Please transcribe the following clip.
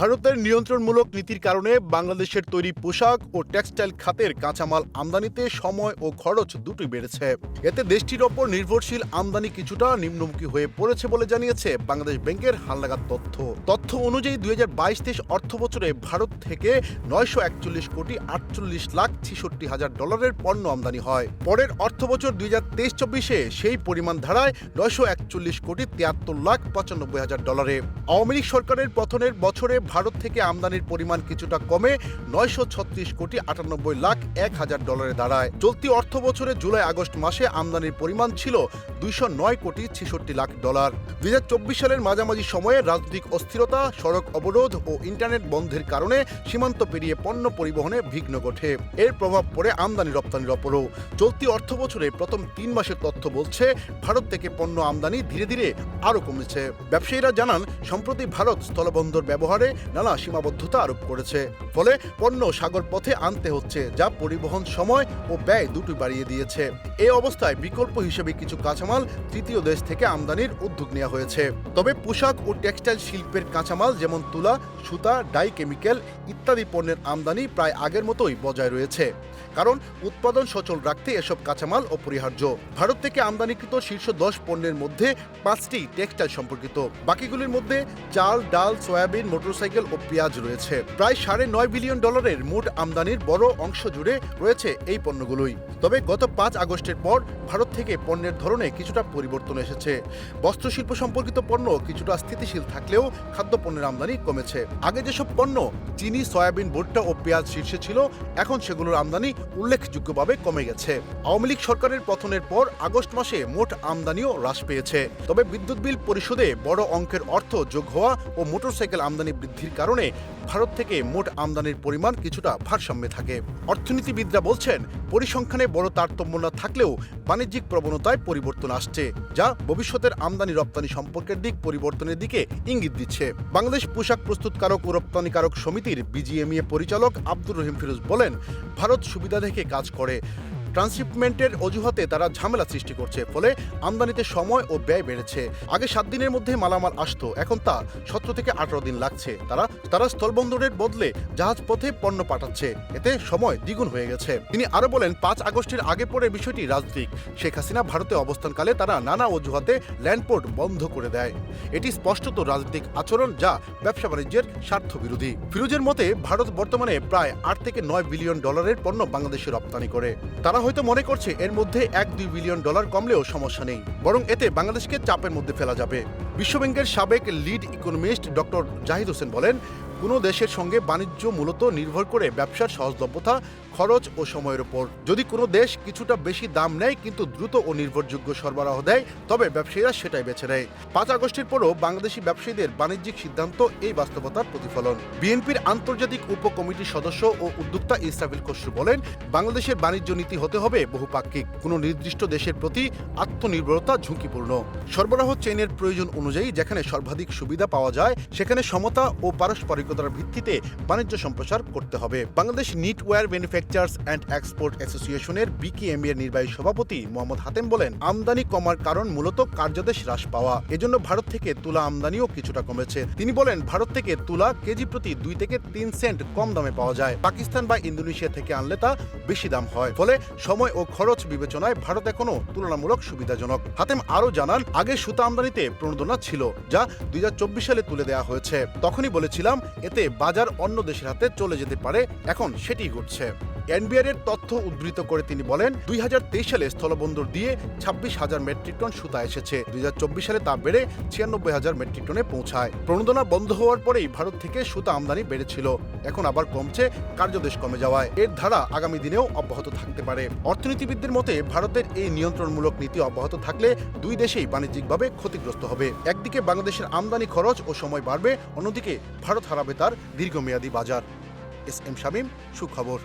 ভারতের নিয়ন্ত্রণমূলক নীতির কারণে বাংলাদেশের তৈরি পোশাক ও টেক্সটাইল খাতের কাঁচামাল আমদানিতে সময় ও খরচ দুটোই বেড়েছে। এতে দেশটির ওপর নির্ভরশীল আমদানি কিছুটা নিম্নমুখী হয়ে পড়েছে বলে জানিয়েছে বাংলাদেশ ব্যাংকের হালনাগাদ তথ্য। তথ্য অনুযায়ী দুই হাজার বাইশ তেইশ অর্থ বছরে ভারত থেকে নয়শো একচল্লিশ কোটি আটচল্লিশ লাখ ছেষট্টি হাজার ডলারের পণ্য আমদানি হয়। পরের অর্থ বছর দুই হাজার তেইশ চব্বিশে সেই পরিমাণ ধারায় নয়শো একচল্লিশ কোটি তিয়াত্তর লাখ পঁচানব্বই হাজার ডলারে। আওয়ামী লীগ সরকারের পতনের বছরে ভারত থেকে আমদানির পরিমাণ কিছুটা কমে নয়শো ছত্রিশ কোটি আটানব্বই লাখ এক হাজার ডলারে দাঁড়ায়। চলতি অর্থ বছরে জুলাই আগস্ট মাসে আমদানির পরিমাণ ছিল দুইশো নয় কোটি ছেষট্টি লাখ ডলার। দুই হাজার চব্বিশ সালের মাঝামাঝি সময়ে রাজনৈতিক অস্থিরতা, সড়ক অবরোধ ও ইন্টারনেট বন্ধের কারণে সীমান্ত পেরিয়ে পণ্য পরিবহনে বিঘ্ন ঘটে। এর প্রভাব পড়ে আমদানি রপ্তানির ওপরও। চলতি অর্থ বছরে প্রথম তিন মাসের তথ্য বলছে, ভারত থেকে পণ্য আমদানি ধীরে ধীরে আরও কমেছে। ব্যবসায়ীরা জানান, সম্প্রতি ভারত স্থলবন্দর ব্যবহারে নানা সীমাবদ্ধতা আরোপ করেছে। ফলে পণ্য সাগর পথে আনতে হচ্ছে, যা পরিবহন সময় ও ব্যয় দুটি বাড়িয়ে দিয়েছে। এ অবস্থায় বিকল্প হিসেবে কিছু কাঁচামাল তৃতীয় দেশ থেকে আমদানির উদ্যোগ নেওয়া হয়েছে। তবে পোশাক ও টেক্সটাইল শিল্পের কাঁচামাল যেমন তুলা, সুতা, ডাই কেমিক্যাল ইত্যাদি পণ্যের আমদানি প্রায় আগের মতোই বজায় রয়েছে। কারণ উৎপাদন সচল রাখতে এসব কাঁচামাল অপরিহার্য। ভারত থেকে আমদানিকৃত শীর্ষ দশ পণ্যের মধ্যে পাঁচটি টেক্সটাইল সম্পর্কিত। বাকিগুলির মধ্যে চাল, ডাল, সয়াবিন, মোটরসাইকেল ও পেঁয়াজ রয়েছে। প্রায় সাড়ে নয় বিলিয়ন ডলারের মোট আমদানির বড় অংশ জুড়ে রয়েছে এই পণ্যগুলোই। তবে গত পাঁচ আগস্টের পর ভারত থেকে পণ্যের ধরনে কিছুটা পরিবর্তন এসেছে। বস্ত্রশিল্প সম্পর্কিত পণ্য কিছুটা স্থিতিশীল থাকলেও খাদ্যপণ্যের আমদানি কমেছে। আগে যেসব পণ্য চিনি, সয়াবিন, ভুট্টা ও পেঁয়াজ শীর্ষে ছিল, এখন সেগুলোর আমদানি উল্লেখযোগ্যভাবে কমে গেছে। আওয়ামী লীগ সরকারের পতনের পর আগস্ট মাসে মোট আমদানিও হ্রাস পেয়েছে। তবে বিদ্যুৎ বিল পরিশোধে বড় অঙ্কের অর্থ যোগ হওয়া ও মোটরসাইকেল আমদানি বৃদ্ধির কারণে ভারত থেকে মোট আমদানির পরিমাণ কিছুটা ভারসাম্যে থাকে। অর্থনীতিবিদরা বলছেন, পরিসংখ্যানে বড় তারতম্য না থাকলেও বাণিজ্যিক প্রবণতায় পরিবর্তন আসছে, যা ভবিষ্যতের আমদানি রপ্তানি সম্পর্কের দিক পরিবর্তনের দিকে ইঙ্গিত দিচ্ছে। বাংলাদেশ পোশাক প্রস্তুতকারক ও রপ্তানিকারক সমিতির বিজিএমইএ পরিচালক আব্দুর রহিম ফিরোজ বলেন, ভারত সুবিধা দেখে কাজ করে। ট্রান্সশিপমেন্টের অজুহাতে তারা ঝামেলা সৃষ্টি করছে, ফলে আমদানিতে সময় ও ব্যয় বেড়েছে। আগে সাত দিনের মধ্যে মালামাল আসতো, এখন তা সতেরো থেকে আঠারো দিন লাগছে। তারা তারা স্থলবন্দরের বদলে জাহাজ পথে পণ্য পাঠাচ্ছে। এতে সময় দ্বিগুণ হয়ে গেছে। তিনি আরও বলেন, পাঁচ আগস্টের আগে পরে বিষয়টি রাজনৈতিক। শেখ হাসিনা ভারতে অবস্থানকালে তারা নানা অজুহাতে ল্যান্ডপোর্ট বন্ধ করে দেয়। এটি স্পষ্টত রাজনৈতিক আচরণ যা ব্যবসা বাণিজ্যের স্বার্থ বিরোধী ফিরোজের মতে, ভারত বর্তমানে প্রায় আট থেকে নয় বিলিয়ন ডলারের পণ্য বাংলাদেশে রপ্তানি করে। তারা হয়তো মনে করছে এর মধ্যে এক দুই বিলিয়ন ডলার কমলেও সমস্যা নেই, বরং এতে বাংলাদেশকে চাপের মধ্যে ফেলা যাবে। বিশ্বব্যাংকের সাবেক lead economist doctor Zahid Hossain বলেন, কোনো দেশের সঙ্গে বাণিজ্য মূলত নির্ভর করে ব্যবসার সহজলভ্যতা, খরচ ও সময়ের উপর। যদি কোনো দেশ কিছুটা বেশি দাম নেয় কিন্তু দ্রুত ও নির্ভরযোগ্য সরবরাহ দেয়, তবে ব্যবসায়ীরা সেটাই বেছে নেয়। পাঁচ আগস্টের পরও বাংলাদেশি ব্যবসায়ীদের বাণিজ্যিক সিদ্ধান্ত এই বাস্তবতার প্রতিফলন। বিএনপির আন্তর্জাতিক উপকমিটির সদস্য ও উদ্যোক্তা ইসরাফিল খসরু বলেন, বাংলাদেশের বাণিজ্য নীতি হতে হবে বহুপাক্ষিক। কোনো নির্দিষ্ট দেশের প্রতি আত্মনির্ভরতা ঝুঁকিপূর্ণ। সরবরাহ চেইনের প্রয়োজন অনুযায়ী যেখানে সর্বাধিক সুবিধা পাওয়া যায়, সেখানে সমতা ও পারস্পরিকতার ভিত্তিতে বাণিজ্য সম্প্রসার করতে হবে। Bangladesh knitwear manufacturers and export অ্যাসোসিয়েশনের বিকেএমই এর নির্বাহী সভাপতি মোহাম্মদ হাতেম বলেন, আমদানি কমার কারণ মূলত কার্যাদেশ হ্রাস পাওয়া। এজন্য ভারত থেকে তুলা আমদানিও কিছুটা কমেছে। তিনি বলেন, ভারত থেকে তুলা কেজি প্রতি দুই থেকে তিন সেন্ট কম দামে পাওয়া যায়। পাকিস্তান বা ইন্দোনেশিয়া থেকে আনলে তা বেশি দাম হয়। ফলে সময় ও খরচ বিবেচনায় ভারত এখনও তুলনামূলক সুবিধাজনক। হাতেম আরও জানান, আগে সুতা আমদানিতে প্রণোদনা ছিল যা দুই হাজার চব্বিশ সালে তুলে দেওয়া হয়েছে। তখনই বলেছিলাম, এতে বাজার অন্য দেশের হাতে চলে যেতে পারে, এখন সেটি ঘটছে। এনবিআর এর তথ্য উদ্ধৃত করে তিনি বলেন, দুই হাজার তেইশ সালে স্থলবন্দর দিয়ে ছাব্বিশ হাজার মেট্রিক টন সুতা এসেছে। দুই হাজার চব্বিশ সালে তা বেড়ে ছিয়ানব্বই হাজার মেট্রিক টনে পৌঁছায়। প্রণোদনা বন্ধ হওয়ার পরেই ভারত থেকে সুতা আমদানি বেড়েছিল। এখন আবার কমছে, কার্যদেশ কমে যাওয়ায়। এর ধারা আগামী দিনেও অব্যাহত থাকতে পারে। অর্থনীতিবিদদের মতে, ভারতের এই নিয়ন্ত্রণমূলক নীতি অব্যাহত থাকলে দুই দেশেই বাণিজ্যিকভাবে ক্ষতিগ্রস্ত হবে। একদিকে বাংলাদেশের আমদানি খরচ ও সময় বাড়বে, অন্যদিকে ভারত হারাবে তার দীর্ঘমেয়াদী বাজার। এস এম শামীম, সুখবর।